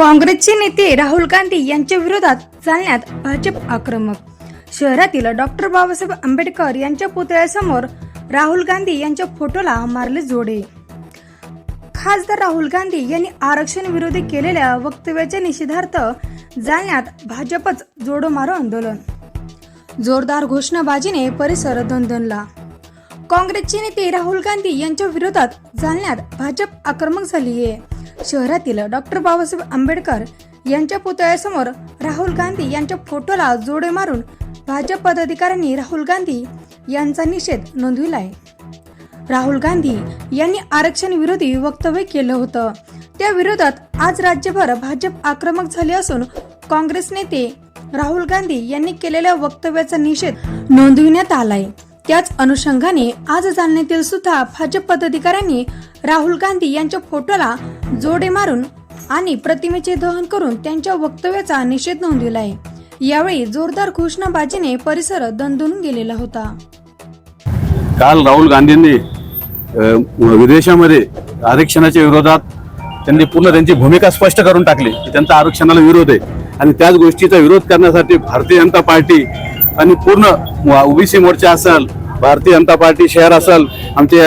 काँग्रेसचे नेते राहुल गांधी यांच्या विरोधात चालण्यात भाजप आक्रमक. शहरातील डॉक्टर बाबासाहेब आंबेडकर यांच्या पुतळ्यासमोर राहुल गांधी यांच्या फोटोला मारले जोडे. खासदार राहुल गांधी यांनी आरक्षण विरोधी केलेल्या वक्तव्याच्या निषेधार्थ जालन्यात भाजपच जोडो मारो आंदोलन. जोरदार घोषणाबाजीने परिसर दणदणला. काँग्रेसचे नेते राहुल गांधी यांच्या विरोधात जालन्यात भाजप आक्रमक झाली आहे शहरातील डॉक्टर बाबासाहेब आंबेडकर यांच्या पुतळ्यासमोर राहुल गांधी यांच्या फोटोला जोडे मारून भाजप पदाधिकाऱ्यांनी राहुल गांधी यांचा निषेध नोंदविला आहे राहुल गांधी यांनी आरक्षण विरोधी वक्तव्य केलं होतं. त्या विरोधात आज राज्यभर भाजप आक्रमक झाले असून काँग्रेस नेते राहुल गांधी यांनी केलेल्या वक्तव्याचा निषेध नोंदविण्यात आलाय. त्याच अनुषंगाने आज जालन्यातील सुद्धा भाजप पदाधिकाऱ्यांनी राहुल गांधी यांच्या फोटोला जोडे मारून आणि प्रतिमेचे दहन करून त्यांच्या वक्तव्याचा निषेध नोंदविला आहे. यावेळी जोरदार घोषणाबाजीने परिसर दणदणून गेलेला होता. काल राहुल गांधींनी विदेशामध्ये आरक्षणाच्या विरोधात त्यांनी पूर्ण त्यांची भूमिका स्पष्ट करून टाकली की त्यांचा आरक्षणाला विरोध आहे. आणि त्याच गोष्टीचा विरोध करण्यासाठी भारतीय जनता पार्टी आणि पूर्ण ओबीसी मोर्चा असेल भारतीय जनता पार्टी शहर असेल आमचे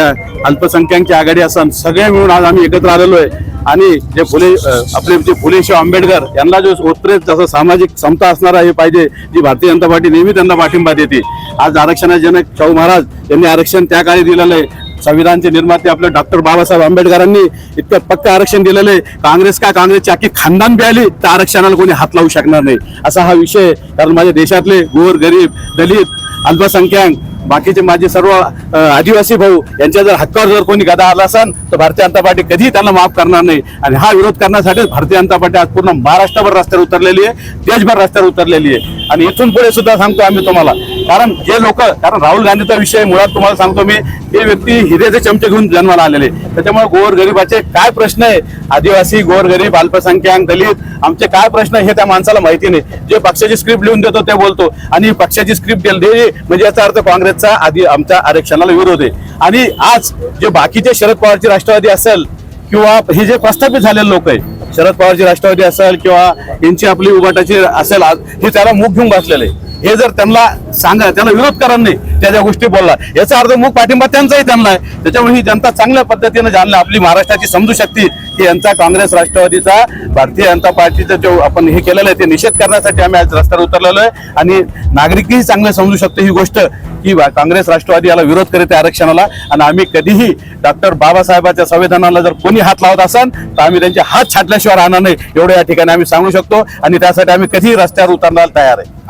अल्पसंख्याकची आघाडी असेल सगळे मिळून आज आम्ही एकत्र आलेलो आहे. आणि जे फुले आपले जे फुले शाह आंबेडकर यांना जो उत्तरेत जसं सामाजिक समता असणारा हे पाहिजे जी भारतीय जनता पार्टी नेहमी त्यांना पाठिंबा देते. आज आरक्षणाजनक शाहू महाराज यांनी आरक्षण त्या काळी दिलेलं आहे. संविधानचे निर्माते आपले डॉक्टर बाबासाहेब आंबेडकरांनी इतकं पक्क आरक्षण दिलेलं आहे. काँग्रेस का काँग्रेसची अख्खी खानदान प्यायली तर आरक्षणाला कोणी हात लावू शकणार नाही. असा हा विषय कारण माझ्या देशातले गोर गरीब दलित अल्पसंख्याक बाकीचे माझे सर्व आदिवासी भाऊ यांच्या जर हक्कावर जर कोणी गदा आला असेल तर भारतीय जनता पार्टी कधीही त्यांना माफ करणार नाही. आणि हा विरोध करण्यासाठीच भारतीय जनता पार्टी आज पूर्ण महाराष्ट्रभर रस्त्यावर उतरलेली आहे देशभर रस्त्यावर उतरलेली आहे. आणि इथून पुढे सुद्धा सांगतो आम्ही तुम्हाला कारण जे लोक कारण राहुल गांधीचा विषय मुळात तुम्हाला सांगतो मी हे व्यक्ती हिरेचे चमचे घेऊन जन्माला आलेले. त्याच्यामुळे गोरगरिबाचे काय प्रश्न आहे? आदिवासी गोर गरीब अल्पसंख्याक दलित आमचे काय प्रश्न आहे हे त्या माणसाला माहिती नाही. जे पक्षाची स्क्रिप्ट लिहून देतो ते बोलतो. आणि पक्षाची स्क्रिप्ट दिली म्हणजे याचा अर्थ काँग्रेसचा आधी आमच्या आरक्षणाला विरोध आहे. आणि आज जे बाकीचे शरद पवारची राष्ट्रवादी असेल किंवा हे जे प्रस्थापित झालेले लोक आहे शरद पवारची राष्ट्रवादी असेल किंवा यांची आपली उभाटाची असेल आज हे त्याला मुख घेऊन बसलेले. आहे. हे जर त्यांना सांगा त्यांना विरोध करा नाही त्या ज्या गोष्टी बोलला याचा अर्थ मूक पाठिंबा त्यांचाही त्यांना आहे. त्याच्यामुळे ही जनता चांगल्या पद्धतीनं जाणलं आपली महाराष्ट्राची समजू शकते की यांचा काँग्रेस राष्ट्रवादीचा भारतीय जनता पार्टीचा जो आपण हे केलेलं आहे ते निषेध करण्यासाठी आम्ही आज रस्त्यावर उतरलेलो आहे. आणि नागरिकही चांगलं समजू शकतो ही गोष्ट की बा- काँग्रेस राष्ट्रवादी याला विरोध करीत आहे आरक्षणाला. आणि आम्ही कधीही डॉक्टर बाबासाहेबांच्या संविधानाला जर कोणी हात लावत असाल तर आम्ही त्यांचे हात छाटल्याशिवाय राहणार नाही. एवढं या ठिकाणी आम्ही सांगू शकतो. आणि त्यासाठी आम्ही कधीही रस्त्यावर उतरण्याला तयार आहे.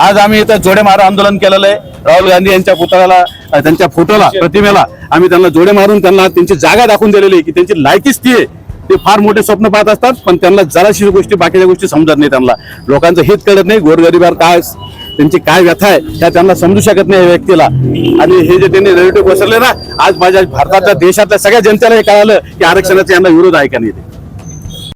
आज आम्ही इथं जोडे मारा आंदोलन केलेलं आहे. राहुल गांधी यांच्या पुतळ्याला त्यांच्या फोटोला प्रतिमेला आम्ही त्यांना जोडे मारून त्यांना त्यांची जागा दाखवून दिलेली आहे की त्यांची लायकीच ती आहे. ते फार मोठे स्वप्न पाहत असतात पण त्यांना जराशी गोष्टी बाकीच्या गोष्टी समजत नाही त्यांना. लोकांचं हित कळत नाही गोरगरिबावर काय त्यांची काय व्यथा आहे त्या त्यांना समजू शकत नाही या व्यक्तीला. आणि हे जे त्यांनी रेडिओ बसवले ना आज माझ्या भारतातल्या देशातल्या सगळ्या जनतेला हे कळालं की आरक्षणाचा यांना विरोध आहे का नाही